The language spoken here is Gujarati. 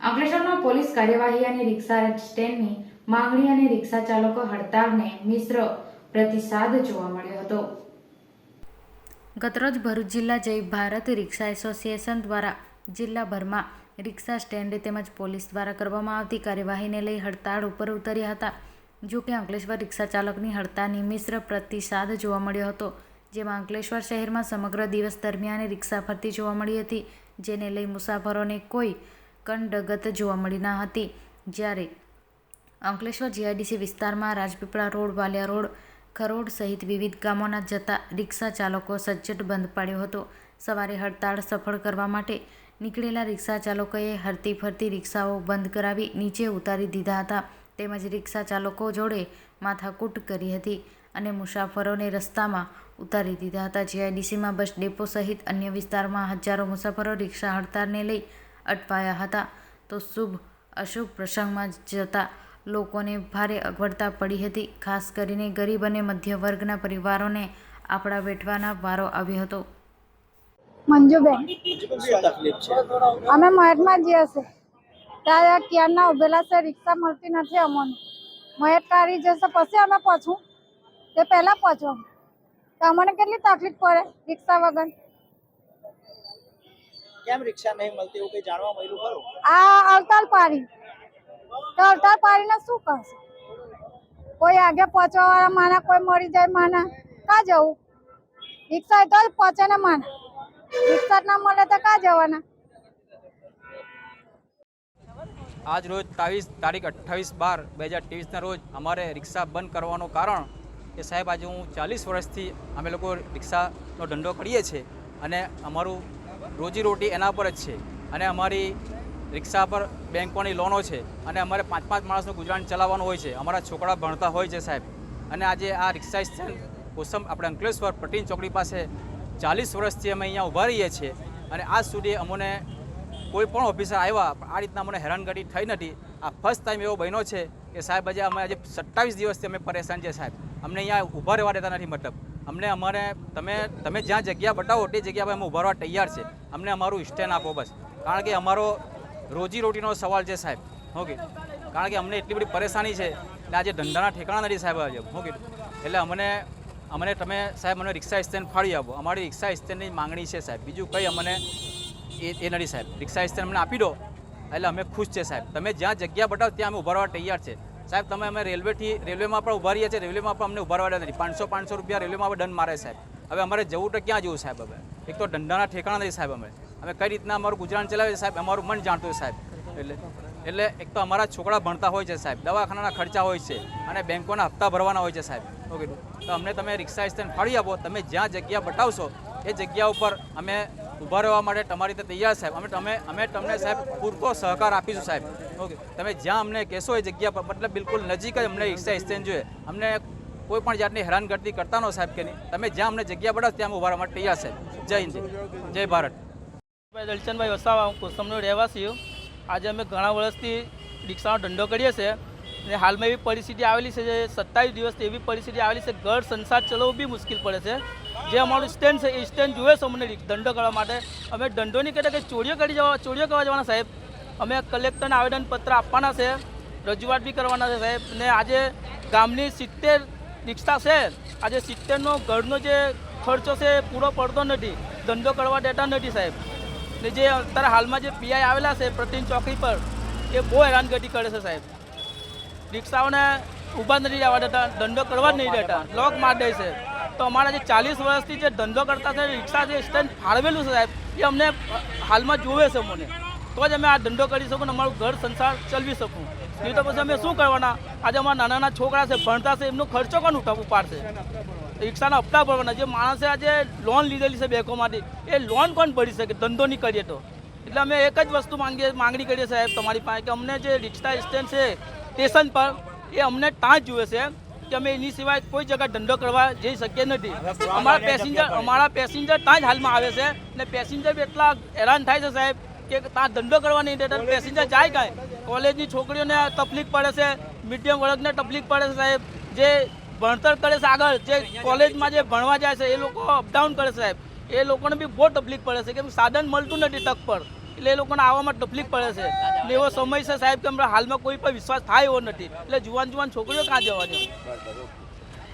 અંકલેશ્વરમાં પોલીસ કાર્યવાહી અને રિક્ષા સ્ટેન્ડની માંગણી અને રિક્ષા ચાલકો હડતાળને મિશ્ર પ્રતિસાદ જોવા મળ્યો હતો. ગતરોજ ભરૂચ જિલ્લા જય ભારત રિક્ષા એસોસિએશન દ્વારા જિલ્લાભરમાં રિક્ષા સ્ટેન્ડ તેમજ પોલીસ દ્વારા કરવામાં આવતી કાર્યવાહીને લઈ હડતાળ ઉપર ઉતર્યા હતા. જો કે અંકલેશ્વર રિક્ષા ચાલકની હડતાળની મિશ્ર પ્રતિસાદ જોવા મળ્યો હતો, જેમાં અંકલેશ્વર શહેરમાં સમગ્ર દિવસ દરમિયાન રિક્ષા ફરતી જોવા મળી હતી, જેને લઈ મુસાફરોને કોઈ કનડગત જોવા મળી ન હતી. જ્યારે અંકલેશ્વર જીઆઈડીસી વિસ્તારમાં રાજપીપળા રોડ, વાલિયા રોડ, ખરોડ સહિત વિવિધ ગામોના જતા રિક્ષા ચાલકો સજ્જડ બંધ પાડ્યો હતો. સવારે હડતાળ સફળ કરવા માટે નીકળેલા રિક્ષા ચાલકોએ હરતી ફરતી રિક્ષાઓ બંધ કરાવી નીચે ઉતારી દીધા હતા. તેમજ રિક્ષા ચાલકો જોડે માથાકૂટ કરી હતી અને મુસાફરોને રસ્તામાં ઉતારી દીધા હતા. જીઆઈડીસીમાં બસ ડેપો સહિત અન્ય વિસ્તારમાં હજારો મુસાફરો રિક્ષા હડતાળને લઈ અટવાયા હતા. તો શુભ અશુભ પ્રસંગમાં જતા લોકોને ભારે અગવડતા પડી હતી. ખાસ કરીને ગરીબ અને મધ્ય વર્ગના પરિવારોને આપણા વેઠવાના વારો આવ્યો હતો. મંજુબેન, અમે મહેરમાં જઈએ છે. ત્યાં ક્યારના ઉભેલા છે? રિક્ષા મળતી નથી અમને. મહેર તારી જશે, પછી અમે પહોંચું. તે પહેલાં પહોંચો તો અમને કેટલી તકલીફ પડે રિક્ષા વગર? કેમ રિક્ષા નહીં મળતી એવું કઈ જાણવા મળ્યું ખરું? આ અવતાર પારી તો અવતાલ પાડીને શું કરશે? કોઈ આગે પહોંચવાવાળા માના કોઈ મળી જાય માના કા જવું? રિક્ષા તો પહોંચે ને માના. રિક્ષા ના મળે તો કા જવાના? આજ રોજ તાવીસ તારીખ અઠ્ઠાવીસ બાર બે હજાર ત્રેવીસના રોજ અમારે રિક્ષા બંધ કરવાનું કારણ કે સાહેબ આજે હું ચાલીસ વર્ષથી અમે લોકો રિક્ષાનો ધંધો કરીએ છીએ અને અમારું રોજીરોટી એના પર જ છે. અને અમારી રિક્ષા પર બેંકોની લોનો છે. અને અમારે પાંચ પાંચ માણસનું ગુજરાન ચલાવવાનું હોય છે. અમારા છોકરા ભણતા હોય છે સાહેબ. અને આજે આ રિક્ષા સ્ટેન્ડ કોસમ આપણે અંકલેશ્વર પટીન ચોકડી પાસે ચાલીસ વર્ષથી અમે અહીંયા ઊભા રહીએ છીએ. અને આજ સુધી અમને કોઈ પણ ઓફિસર આવ્યા આ રીતના અમને હેરાનગતિ થઈ નથી. આ ફર્સ્ટ ટાઈમ એવો બન્યો છે કે સાહેબ, આજે અમે આજે સત્તાવીસ દિવસથી અમે પરેશાન છે સાહેબ. અમને અહીંયા ઊભા રહેવા દેતા નથી મતલબ. અમને અમારે, તમે તમે જ્યાં જગ્યા બતાવો, તે જગ્યા પર અમે ઊભા તૈયાર છે. અમને અમારું સ્ટેન્ડ આપો બસ. કારણ કે અમારો રોજીરોટીનો સવાલ છે સાહેબ. ઓકે કારણ કે અમને એટલી બધી પરેશાની છે એટલે આજે ધંધાના ઠેકાણા નથી સાહેબ આજે. ઓકે એટલે અમને અમને તમે સાહેબ મને રિક્ષા સ્ટેન્ડ ફાળી આપો. અમારી રિક્ષા સ્ટેન્ડની માંગણી છે સાહેબ. બીજું કંઈ અમને એ એ નથી સાહેબ. રિક્ષા સ્ટેન્ડ અમને આપી દો. એટલે અમે ખુશ છે સાહેબ. તમે જ્યાં જગ્યા બતાવો, ત્યાં અમે ઊભા તૈયાર છે. સાહેબ, તમે અમે રેલવેથી, રેલવેમાં પણ ઊભા રહીએ છીએ, રેલવેમાં પણ અમને ઊભા રહેવા નથી. પાંચસો પાંચસો રૂપિયા રેલવેમાં દંડ મારે સાહેબ. હવે અમારે જવું તો ક્યાં જવું સાહેબ હવે? એક તો ધંધાના ઠેકાણા નથી સાહેબ અમે. અમે કઈ રીતના અમારું ગુજરાન ચલાવે સાહેબ? અમારું મન જાણતું સાહેબ. એટલે એટલે એક તો અમારા છોકરા ભણતા હોય છે સાહેબ. દવાખાનાના ખર્ચા હોય છે અને બેંકોના હપ્તા ભરવાના હોય છે સાહેબ. ઓકે. તો અમને તમે રિક્ષા સ્ટેન્ડ ફાળી આપો. તમે જ્યાં જગ્યા બતાવશો, એ જગ્યા ઉપર અમે ઊભા રહેવા માટે તમારી રીતે તૈયાર સાહેબ. અમે તમે અમે તમને સાહેબ પૂરતો સહકાર આપીશું સાહેબ. ઓકે. તમે જ્યાં અમને કહેશો એ જગ્યા પર, મતલબ બિલકુલ નજીક જ અમને રિક્ષા સ્ટેન્ડ જોઈએ. અમને કોઈ પણ જાતની હેરાનગતિ કરતા નો સાહેબ કે નહીં. તમે જ્યાં અમને જગ્યા બતાવો ત્યાં ઊભા માટે તૈયાર સાહેબ જય હિન્દ, જય ભારત. ભાઈ દલચંદભાઈ વસાવા, હું કોસમનો રહેવાસી આજે અમે ઘણા વર્ષથી રિક્ષાનો ધંધો કરીએ છીએ અને હાલમાં એવી પરિસ્થિતિ આવેલી છે જે સત્તાવીસ દિવસથી એવી પરિસ્થિતિ આવેલી છે, ઘર સંસાર ચલાવવું બી મુશ્કેલ પડે છે. જે અમારું સ્ટેન્ડ છે, એ સ્ટેન્ડ જોઈએ છે અમને ધંધો કરવા માટે. અમે ધંધો નહીં કરતા કે ચોરીઓ કરી જવા ચોરીઓ કરવા જવાના સાહેબ. અમે કલેક્ટરને આવેદનપત્ર આપવાના છે, રજૂઆત બી કરવાના છે સાહેબ. ને આજે ગામની સિત્તેર રિક્ષા છે. આજે સિત્તેરનો ઘરનો જે ખર્ચો છે એ પૂરો પડતો નથી. ધંધો કરવા દેતા નથી સાહેબ. ને જે અત્યારે હાલમાં જે પીઆઈ આવેલા છે પ્રતિન ચોકડી પર, એ બહુ હેરાનગતિ કરે છે સાહેબ. રિક્ષાઓને ઊભા નથી જવા દેતા, ધંધો કરવા જ નહીં દેતા, લોક માર દે છે. તો અમારા જે ચાલીસ વર્ષથી જે ધંધો કરતા છે, રિક્ષા જે સ્ટેન્ડ ફાળવેલું છે સાહેબ, એ અમને હાલમાં જોવે છે મને તો જ અમે આ ધંધો કરી શકું અમારું ઘર સંસાર ચલાવી શકું. નહીં તો પછી અમે શું કરવાના? આજે અમારા નાના નાના છોકરા છે, ભણતા છે, એમનો ખર્ચો કોણ ઉઠાવવું પાડશે? રિક્ષાના હપ્તા ભરવાના. જે માણસે આજે લોન લીધેલી છે બેંકોમાંથી એ લોન કોણ ભરી શકે? ધંધો નહીં કરીએ તો. એટલે અમે એક જ વસ્તુ માંગીએ, માંગણી કરીએ સાહેબ તમારી પાસે કે અમને જે રિક્ષા સ્ટેન્ડ છે, સ્ટેશન પર, એ અમને ત્યાં જુએ છે કે અમે એની સિવાય કોઈ જગ્યા ધંધો કરવા જઈ શકીએ નથી. અમારા પેસેન્જર અમારા પેસેન્જર ત્યાં જ હાલમાં આવે છે ને પેસેન્જર બી એટલા હેરાન થાય છે સાહેબ. કે ત્યાં ધંધો કરવાની નહીં પેસેન્જર જાય કાંઈ? કોલેજની છોકરીઓને તકલીફ પડે છે મીડિયમ વર્ગને તકલીફ પડે છે, સાહેબ. જે ભણતર કરે છે આગળ, જે કોલેજમાં જે ભણવા જાય છે, એ લોકો અપડાઉન કરે છે, સાહેબ. એ લોકોને બી બહુ તકલીફ પડે છે, કેમ સાધન મળતું નથી તક પર. એટલે એ લોકોને આવવામાં તકલીફ પડે છે. એટલે એવો સમય છે, સાહેબ, કે હમણાં હાલમાં કોઈ પર વિશ્વાસ થાય એવો નથી. એટલે જુવાન જુવાન છોકરીઓ કાં જવાની